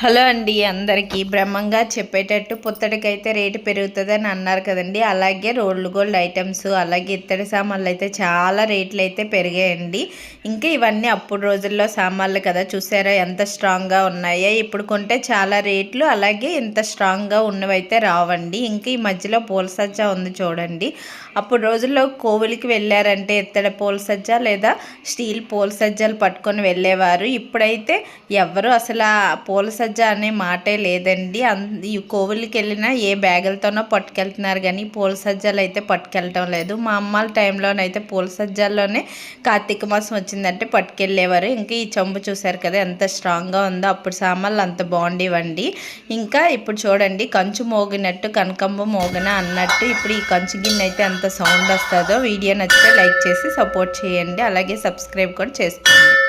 Hello అండి అందరికీ. బ్రహ్మంగా చెప్పేటట్టు పుత్తడికైతే రేటు పెరుగుతుందని అన్నారు కదండి. అలాగే రోల్డ్ గోల్డ్ ఐటమ్స్ అలాగే ఇత్తడి సామాన్లు అయితే చాలా రేట్లు అయితే పెరిగాయండి. ఇంకా ఇవన్నీ అప్పుడు రోజుల్లో సామాన్లు కదా చూసారా ఎంత స్ట్రాంగ్గా ఉన్నాయో. ఇప్పుడు కొంటే చాలా రేట్లు అలాగే ఇంత స్ట్రాంగ్గా ఉన్నవైతే రావండి. ఇంకా ఈ మధ్యలో పూల సజ్జ ఉంది చూడండి. అప్పుడు రోజుల్లో కోవిలికి వెళ్ళారంటే ఇత్తడి పూల సజ్జ లేదా స్టీల్ పూల సజ్జలు పట్టుకొని వెళ్ళేవారు. ఇప్పుడైతే ఎవరు అసలు ఆ పూల సజ్జ అనే మాటే లేదండి. ఈ కోవిలికి వెళ్ళినా ఏ బ్యాగులతోనో పట్టుకెళ్తున్నారు కానీ పూల సజ్జాలు అయితే పట్టుకెళ్ళటం లేదు. మా అమ్మాల టైంలోనైతే పూల సజ్జాల్లోనే కార్తీక మాసం వచ్చిందంటే పట్టుకెళ్ళేవారు. ఇంకా ఈ చెంబు చూశారు కదా ఎంత స్ట్రాంగ్గా ఉందో అప్పుడు సామాన్లు అంత బాగుండేవండి. ఇంకా ఇప్పుడు చూడండి కంచు మోగినట్టు కనకంబ మోగిన అన్నట్టు ఇప్పుడు ఈ కంచు గిన్నె అయితే ఎంత సౌండ్ వస్తుందో వీడియో నచ్చితే లైక్ చేసి సపోర్ట్ చేయండి. అలాగే సబ్స్క్రైబ్ కూడా చేసుకోండి.